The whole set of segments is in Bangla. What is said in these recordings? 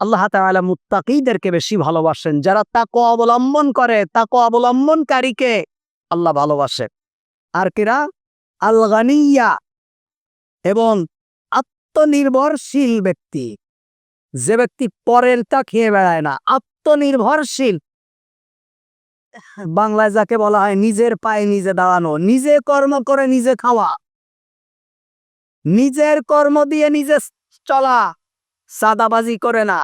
আল্লাহ মুত্তাকিদেরকে বেশি ভালোবাসেন, যারা তাকওয়া অবলম্বন করে, তাকওয়া অবলম্বনকারীকে আল্লাহ ভালোবাসেন আর কিরা? আল গানিয়া এবং আত্মনির্ভরশীল ব্যক্তি। যে ব্যক্তি পরের তা খেয়ে বেড়ায় না, আত্মনির্ভরশীল। বাংলায় যাকে বলা হয়, নিজের পায়ে নিজে দাঁড়ানো, নিজে কর্ম করে নিজে খাওয়া। নিজের কর্ম দিয়ে নিজে চলা সাদাবাজি করে না,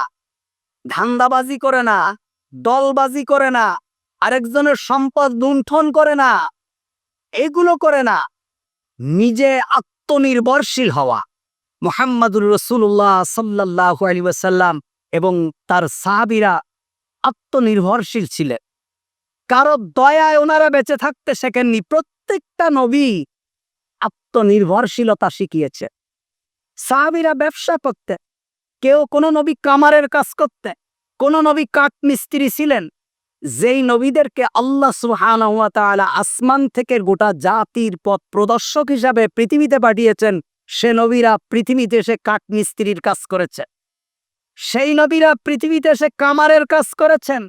ধান্দাবাজি করে না, দলবাজি করে না, আরেকজনের সম্পদ লুণ্ঠন করে না, এগুলো করে না। নিজে আত্মনির্ভরশীল হওয়া। মোহাম্মদুর রসুল্লাহ সাল্লাহ আলী ওয়াসাল্লাম এবং তার সাহাবিরা আত্মনির্ভরশীল ছিলেন। কারও দয়ায় ওনারা বেঁচে থাকতে শেখেননি। প্রত্যেকটা নবী আত্মনির্ভরশীলতা শিখিয়েছে। সাহাবিরা ব্যবসা করতে, কেউ কোনো নবী কামারের কাজ করতে, কোন নবী কাঠ মিস্ত্রি ছিলেন, যেই নবীদেরকে আল্লাহ তাআলা আসমান থেকে গোটা জাতির পথ প্রদর্শক হিসাবে পৃথিবীতে পাঠিয়েছেন, সে নবীরা পৃথিবীতে এসে কাঠ মিস্ত্রির কাজ করেছে। সেই নবীরা পৃথিবীতে এসে কামারের কাজ করেছেন।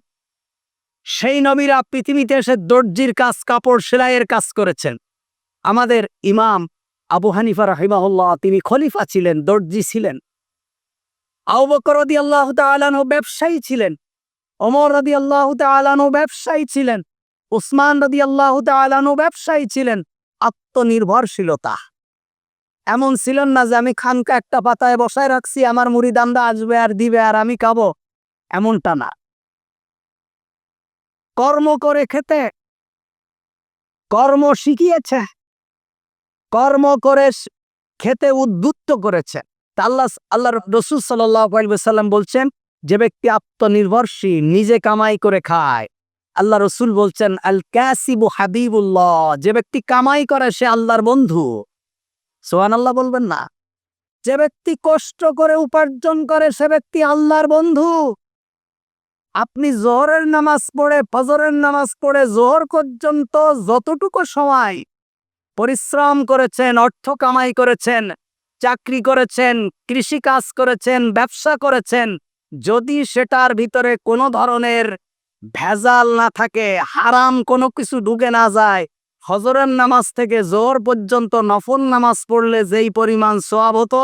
সেই নবীরা পৃথিবীতে এসে দর্জির কাজ, কাপড় সেলাইয়ের কাজ করেছেন। আমাদের ইমাম আবু হানিফা রাহিমাহুল্লাহ, তিনি খলিফা ছিলেন, দর্জি ছিলেন। আবু বকর রাদিয়াল্লাহু তাআলাহু ব্যবসায়ী ছিলেন। ওমর রাদিয়াল্লাহু তাআলাহু ব্যবসায়ী ছিলেন। উসমান রাদিয়াল্লাহু তাআলাহু ব্যবসায়ী ছিলেন। আত্মনির্ভরশীলতা। এমন ছিলেন না যে আমি খানকা একটা পাতায় বসায় রাখছি, আমার মুড়িদামদা আসবে আর দিবে আর আমি খাব। এমনটা না। কর্ম করে খেতে, কর্ম শিখিয়েছে। কর্ম করে খেতে উদ্বুদ্ধ করেছে। তা আল্লাহ আল্লাহ রসুল সাল্লাম বলছেন, যে ব্যক্তি আত্মনির্ভরশীল, নিজে কামাই করে খায়। আল্লাহ রসুল বলছেন আল ক্যাসিবু হাবিবুল্লাহ, যে ব্যক্তি কামাই করে সে আল্লাহর বন্ধু। সোহান আল্লাহ বলবেন না। যে ব্যক্তি কষ্ট করে উপার্জন করে, সে ব্যক্তি আল্লাহর বন্ধু। আপনি জোহরের নামাজ পড়ে, ফজরের নামাজ পড়ে, জোহর পর্যন্ত যতটুকু সময় পরিশ্রম করেছেন, অর্থ কামাই করেছেন, চাকরি করেছেন কৃষি কাজ করেছেন, ব্যবসা করেছেন। যদি সেটার ভিতরে কোনো ধরনের ভেজাল না থাকে, হারাম কোনো কিছু ঢুকে না যায়, হজরের নামাজ থেকে জোর পর্যন্ত নফল নামাজ পড়লে যেই পরিমাণ সোয়াব হতো,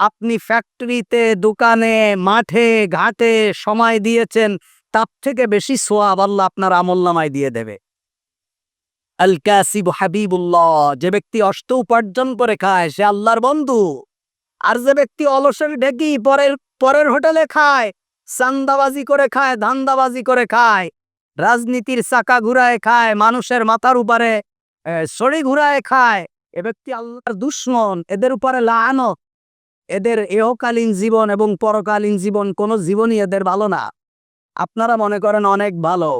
আপনি ফ্যাক্টরিতে, দোকানে, মাঠে, ঘাটে সময় দিয়েছেন, তার থেকে বেশি সোয়াব আল্লাহ আপনার আমল নামায় দিয়ে দেবে। আল কাসিব হাবিবুল্লাহ, যে ব্যক্তি অষ্ট উপার্জন করে খায়, সে আল্লাহর বন্ধু। আর যে ব্যক্তি অলসের ঢেকি পরের পরের হোটেলে খায়, চান্দাবাজি করে খায়, ধান্দাবাজি করে খায়, রাজনীতির চাকা ঘুরায় খায়, মানুষের মাথার উপরে ছড়ি ঘুরায় খায়, এ ব্যক্তি আল্লাহর দুশ্মন, এদের উপরে লানত। এদের এহকালীন জীবন এবং পরকালীন জীবন কোনো জীবনই এদের ভালো না। আপনারা মনে করেন অনেক ভালো।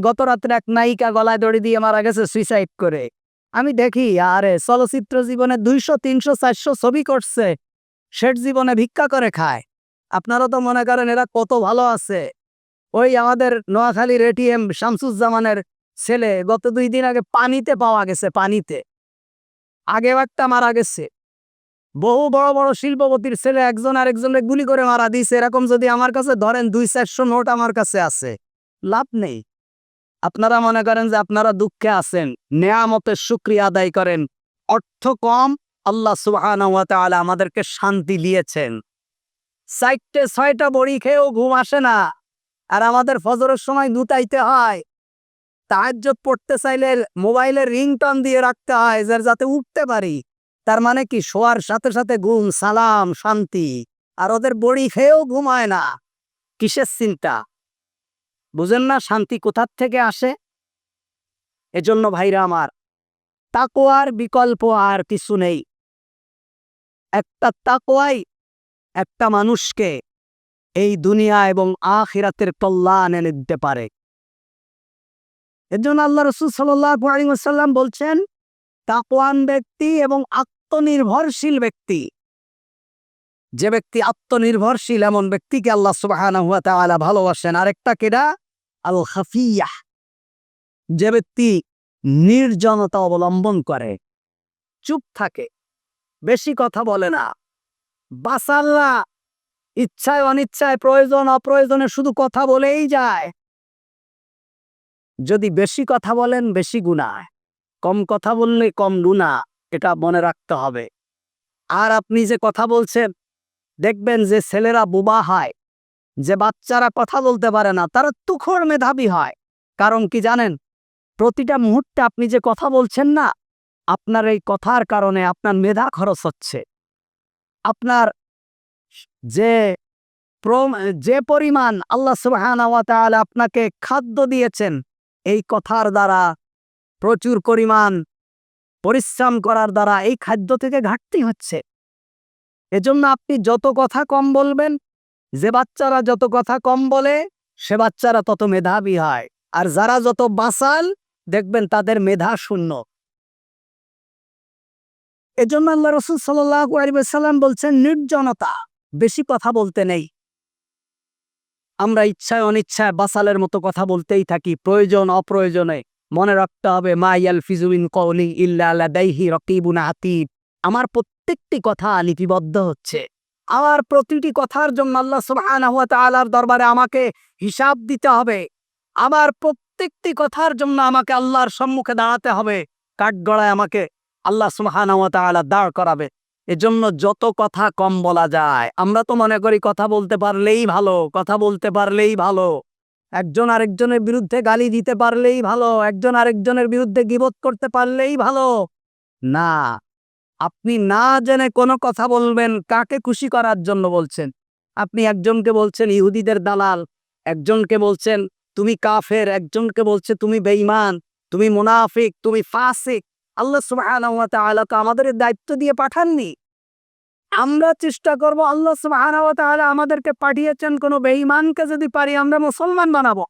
গত রাত্রে এক নায়িকা গলায় দড়ি দিয়ে মারা গেছে সুইসাইড করে। আমি দেখি, আরে, চলচ্চিত্র জীবনে দুইশো, তিনশো, চারশো ছবি করছে। শেষ জীবনে ভিক্ষা করে খায়। আপনারা তো মনে করেন এরা কত ভালো আছে। ওই আমাদের নোয়াখালীর এটিএম শামসুজ্জামানের ছেলে গত দুই দিন আগে পানিতে পাওয়া গেছে, পানিতে। আগেও একটা মারা গেছে। বহু বড় বড় শিল্পপতির ছেলে একজন আরেকজনের গুলি করে মারা দিয়েছে। এরকম যদি আমার কাছে ধরেন দুই, চারশো নোট আমার কাছে আছে, লাভ নেই। আপনারা মনে করেন যে আপনারা দুঃখে আছেন, নেয়ামতের শুক্রিয়া আদায় করেন। অর্থ কম, আল্লাহ ওয়া আমাদেরকে শান্তি দিয়েছেন। চারটে, ছয়টা বড়ি খেয়েও ঘুম আসে না। আর আমাদের ফজরের সময় দুটাইতে হয়। তাহাজ্জুদ পড়তে চাইলে মোবাইলের রিংটন দিয়ে রাখতে হয় যার যাতে উঠতে পারি। তার মানে কি, শোয়ার সাথে সাথে ঘুম, সালাম, শান্তি। আর ওদের বড়ি খেয়েও ঘুমায় না। কিসের চিন্তা? বুঝেন না, শান্তি কোথার থেকে আসে? এজন্য ভাইরা আমার তাকোয়ার বিকল্প আর কিছু নেই। একটা তাকোয়াই একটা মানুষকে এই দুনিয়া এবং আখিরাতের কল্যাণ এনে দিতে পারে। এর জন্য আল্লাহ রসুল সাল্লাম বলছেন, তাকওয়ান ব্যক্তি এবং আত্মনির্ভরশীল ব্যক্তি। যে ব্যক্তি আত্মনির্ভরশীল, এমন ব্যক্তিকে আল্লাহ তাআলা ভালোবাসেন। আরেকটা কেডা আল খাফিয়াহ যে ব্যক্তি নির্জনতা অবলম্বন করে, চুপ থাকে, বেশি কথা বলে না বাসাল্লা ইচ্ছায় অনিচ্ছায় প্রয়োজন অপ্রয়োজনে শুধু কথা বলেই যায়। যদি বেশি কথা বলেন, বেশি গুণায় কম কথা বললে কম গুণা এটা মনে রাখতে হবে। আর আপনি যে কথা বলছেন, দেখবেন যে ছেলেরা বোবা হয় যে বাচ্চারা কথা বলতে পারে না, তারা তুখর মেধাবী হয়। কারণ কি জানেন? প্রতিটা মুহূর্তে আপনি যে কথা বলছেন না, আপনার এই কথার কারণে আপনার মেধা খরচ হচ্ছে। আপনার যে যে পরিমাণ আল্লাহ সুবহানাহু আপনাকে খাদ্য দিয়েছেন, এই কথার দ্বারা, প্রচুর পরিমাণ পরিশ্রম করার দ্বারা এই খাদ্য থেকে ঘাটতি হচ্ছে। এজন্য আপনি যত কথা কম বলবেন যে বাচ্চারা যত কথা কম বলে, সে বাচ্চারা তত মেধাবী হয়। আর যারা যত বাসাল দেখবেন তাদের মেধা শূন্য। এজন্য আল্লাহ রসুল সাল্লাম বলছেন, নির্জনতা, বেশি কথা বলতে নেই। আমরা ইচ্ছায় অনিচ্ছায় বাসালের মতো কথা বলতেই থাকি, প্রয়োজন অপ্রয়োজনে। মনে রাখতে হবে, মা ইয়াল ফিজুবিন কৌলি ইল্লা লাদাইহি রকিবুন আতিব। আমার প্রত্যেকটি কথা লিপিবদ্ধ হচ্ছে। আমার প্রতিটি কথার জন্য আল্লাহ সুবহানাহু ওয়া তাআলার দরবারে আমাকে হিসাব দিতে হবে। আমার প্রত্যেকটি কথার জন্য আমাকে আল্লাহর সম্মুখে দাঁড়াতে হবে। কাঠগড়ায় আমাকে আল্লাহ সুবহানাহু ওয়া দাঁড় করাবে। এজন্য যত কথা কম বলা যায়, আমরা তো মনে করি কথা বলতে পারলেই ভালো, কথা বলতে পারলেই ভালো। একজন আরেকজনের বিরুদ্ধে গালি দিতে পারলেই ভালো, একজন আরেকজনের বিরুদ্ধে গিবত করতে পারলেই ভালো। না আপনি না জেনে কোনো কথা বলবেন, কাকে খুশি করার জন্য বলছেন? আপনি একজনকে বলছেন, ইহুদিদের দালাল। একজনকে বলছেন, তুমি কাফের। একজনকে বলছে, তুমি বেঈমান। তুমি মুনাফিক। তুমি ফাসিক। আল্লাহ ওয়া তো আমাদের দায়িত্ব দিয়ে পাঠাননি। আমরা চেষ্টা করব আল্লাহ ওয়া আমাদেরকে পাঠিয়েছেন, কোনো বেঈমানকে যদি পারি আমরা মুসলমান বানাবো।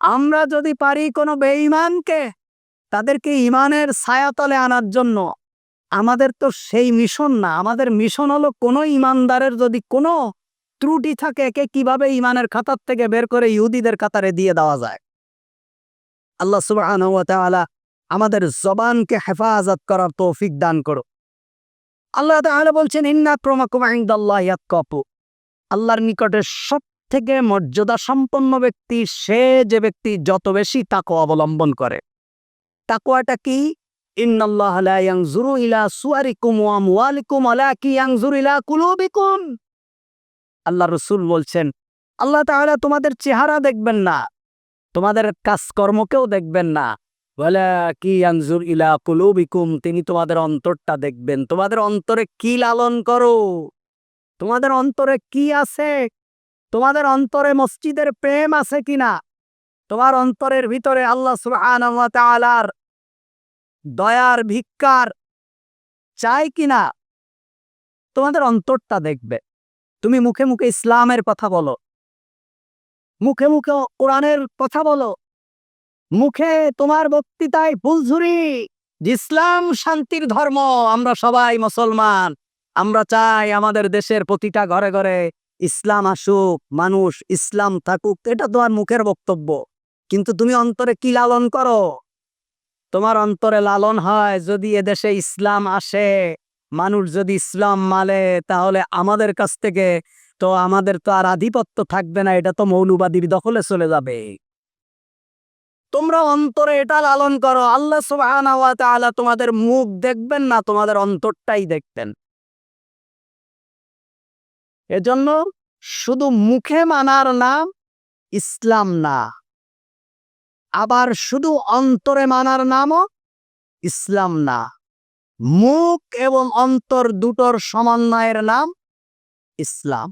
আমরা যদি পারি কোনো বেঈমানকে, তাদেরকে ইমানের ছায়াতলে আনার জন্য। আমাদের তো সেই মিশন না। আমাদের মিশন হলো কোনো ইমানদারের যদি কোনো ত্রুটি থাকে, একে কীভাবে ইমানের খাতার থেকে বের করে ইহুদিদের কাতারে দিয়ে দেওয়া যায়? আল্লাহ তাআলা আমাদের জবানকে হেফাজত করার তৌফিক দান করো আল্লাহ তাআলা বলছেন, ইন্না আক্রমাকুম ইনদাল্লাহি আতকাকু আল্লাহর নিকটে সব থেকে মর্যাদা সম্পন্ন ব্যক্তি, সে যে ব্যক্তি যত বেশি তাকওয়া অবলম্বন করে। তাকওয়াটা কি? লা ইয়ানজুরু ইলা সুয়ারিকুম ওয়ালাকি ইয়ানজুরু ইলা আল্লাহ রসুল বলছেন, আল্লাহ তাআলা তোমাদের চেহারা দেখবেন না, তোমাদের কাজকর্মকেও দেখবেন না। বলে কি আনজুর ইলা কুলুবিকুম, তিনি তোমাদের অন্তরটা দেখবেন। তোমাদের অন্তরে কি লালন করো? তোমাদের অন্তরে কি আছে? তোমাদের অন্তরে মসজিদের প্রেম আছে কিনা? তোমার অন্তরের ভিতরে আল্লাহ সুবহানাহু ওয়া তাআলার দয়ার ভিক্ষার চাই কিনা তোমাদের অন্তরটা দেখবে। তুমি মুখে মুখে ইসলামের কথা বলো। মুখে মুখে কোরআনের কথা বলো। মুখে তোমার বক্তৃতায় ফুলঝুরি ইসলাম শান্তির ধর্ম, আমরা সবাই মুসলমান। আমরা চাই আমাদের দেশের প্রতিটা ঘরে ঘরে ইসলাম আসুক, মানুষ ইসলাম থাকুক, এটা তোমার মুখের বক্তব্য। কিন্তু তুমি অন্তরে কি লালন করো? তোমার অন্তরে লালন হয় যদি এদেশে ইসলাম আসে। মানুষ যদি ইসলাম মালে তাহলে আমাদের কাছ থেকে তো আমাদের তো আর আধিপত্য থাকবে না, এটা তো মৌলবাদীর দখলে চলে যাবে। তোমরা অন্তরে এটা লালন করো, আল্লাহ ওয়া তোমাদের মুখ দেখবেন না, তোমাদের অন্তরটাই দেখতেন এজন্য শুধু মুখে মানার নাম ইসলাম না। আবার শুধু অন্তরে মানার নামও ইসলাম না। মুখ এবং অন্তর দুটোর সমন্বয়ের নাম ইসলাম।